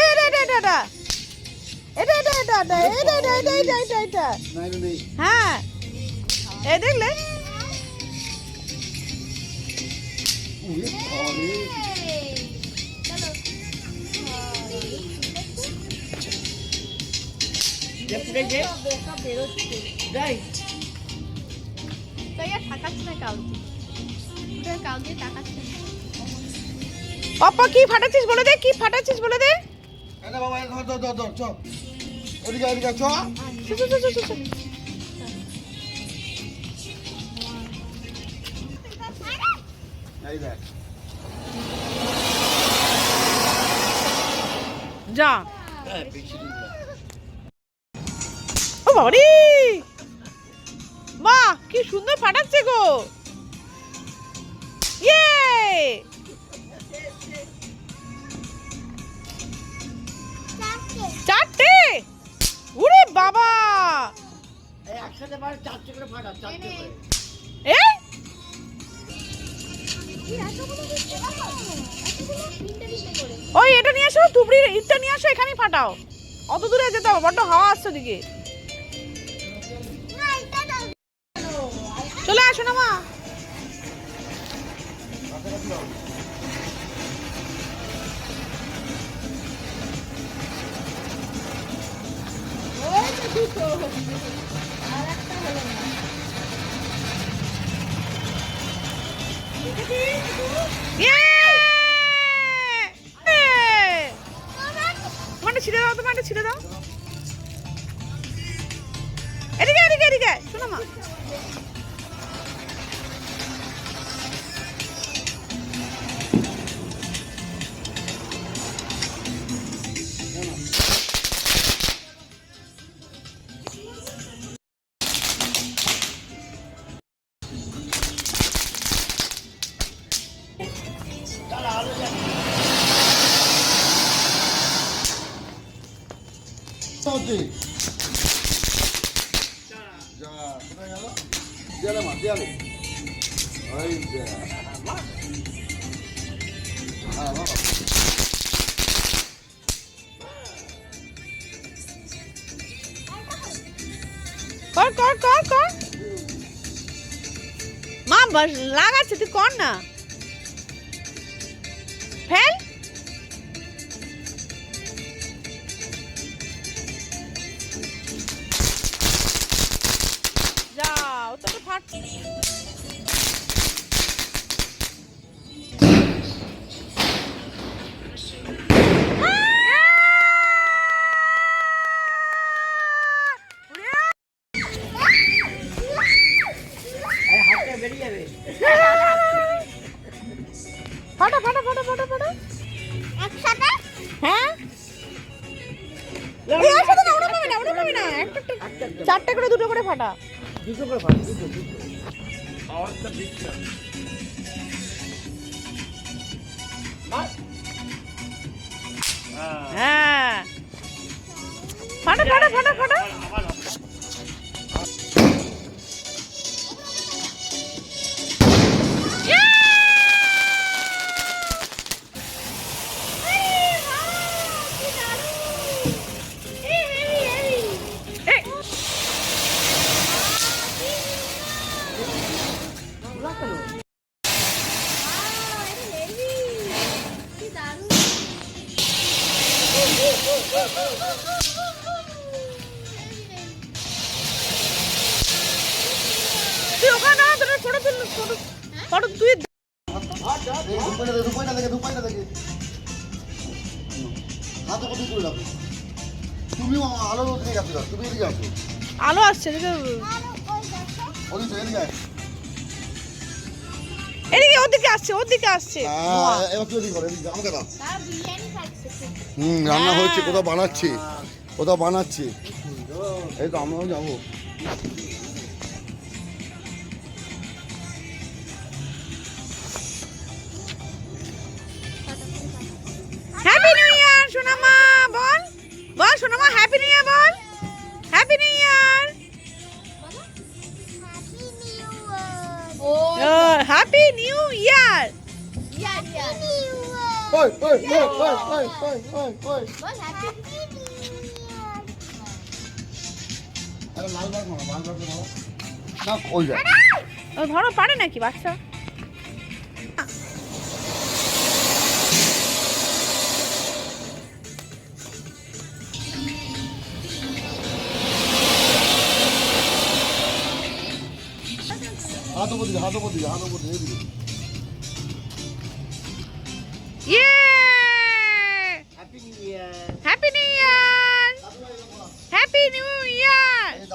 এটা এটা এটা এটা এটা এটা এটা এটা এটা এটা এটা হ্যাঁ এই দেখলে অপা কি ফাটাচ্ছিস? বলে দে কি ফাটাচ্ছিস? বলে দে। এনে বাবা এই ঘর দর দর ধর চ। ওদিকে ওদিকে চ। যা। হ্যাঁ, ও বাবারি! মা কি সুন্দর ফাটাচ্ছে গো। ইয়ে! ওই এটা নিয়ে আসো তুবড়ির ইটটা নিয়ে আসো এখানেই ফাটাও। অত দূরে যেতে হবে বড্ড হাওয়া আসছে দিকে চলে আসো না মা! তোমারটা ছিঁড়ে দাও তোমারটা ছিঁড়ে দাও। এদিকে এদিকে এদিকে শোনো মা। সভাপতি কর কর কর কর। মা লাগাচ্ছে তুই কর না। ফাট ফাটা ফাটা ফাটা ফাটা। একসাথে? হ্যাঁ? একসাথে চারটে করে দুটো করে ফাটা। দুটো করে ফাটা দুটো দুটো। হ্যাঁ। ফাটা ফাটা ফাটা ফাটা। তুই ওখানে না তোর ফটো তুল ফটো ফটো তুই দেখে দেখে হাতে রাখো তুমিও আলো দিকে তুমি এদিকে আসো আলো আসছে এদিকে ওদিকে এদিকে আয়। এদিকে ওদিকে আসছে ওদিকে আসছে হ্যাঁ, এবার তুই এদিকে করো, এদিকে, আমাকে দাও। হুম রান্না হ্যাঁ। হচ্ছে কোথাও বানাচ্ছে। কোথাও বানাচ্ছে। এই তো আমরাও যাব। হ্যাপি নিউ ইয়ার সোনামা বল। বল সোনামা হ্যাপি নিউ ইয়ার বল। হ্যাপি নিউ ইয়ার ও হ্যাপি নিউ ইয়ার ইয়া ইয়া ওই ওই ওই ওই ওই ওই ওই ওই ধরো পারে নাকি বাচ্চা? হাত উপর দিকে হাত উপর দিকে।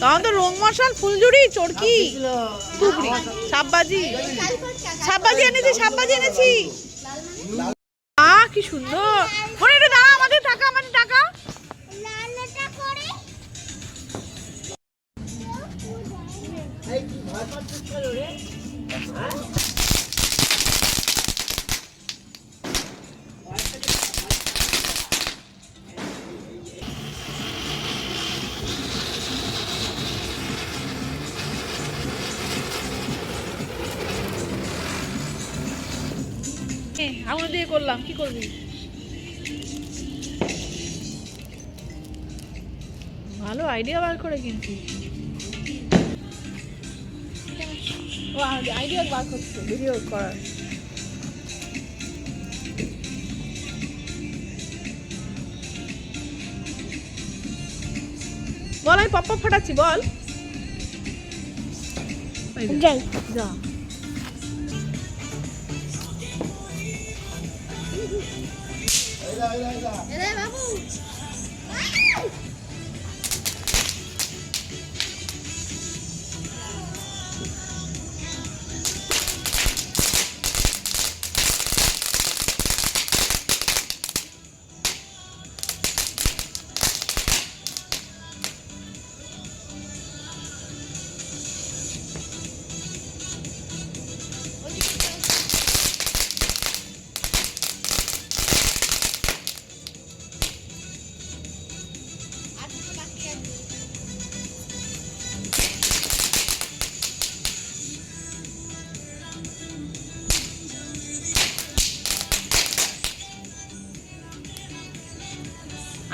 তখন তো রং মশাল, ফুলঝুরি চড়কি টুকরি সাববাজি সাববাজি এনেছি সাববাজি এনেছি। কি সুন্দর। মনে একটু দাঁড়া আমাদের টাকা আমাদের টাকা। লালটা দিয়ে করলাম কি করবি? ভালো আইডিয়া বার করে কিন্তু ও আইডিয়া বার করছে ভিডিও করার। বল আমি পপ ফাটাচ্ছি বল। এই যে, 来来来来。来来来来来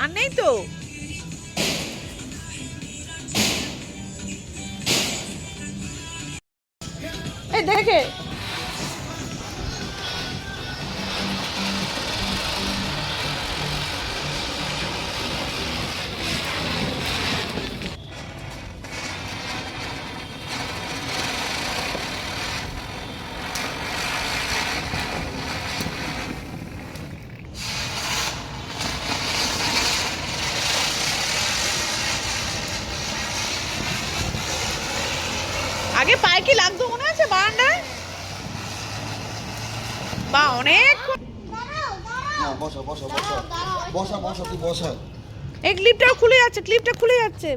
আর নেই তো পায়ে কি লাগতো মনে আছে? বারান্দায়? বা অনেক বসা বসা বসা। বসা বসা তুই বসা। এই ক্লিপটাও খুলে যাচ্ছে ক্লিপটা খুলে যাচ্ছে।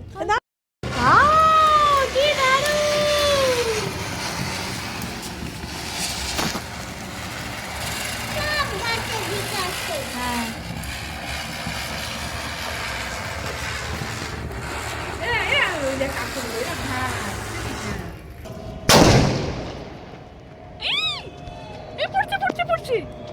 Oh.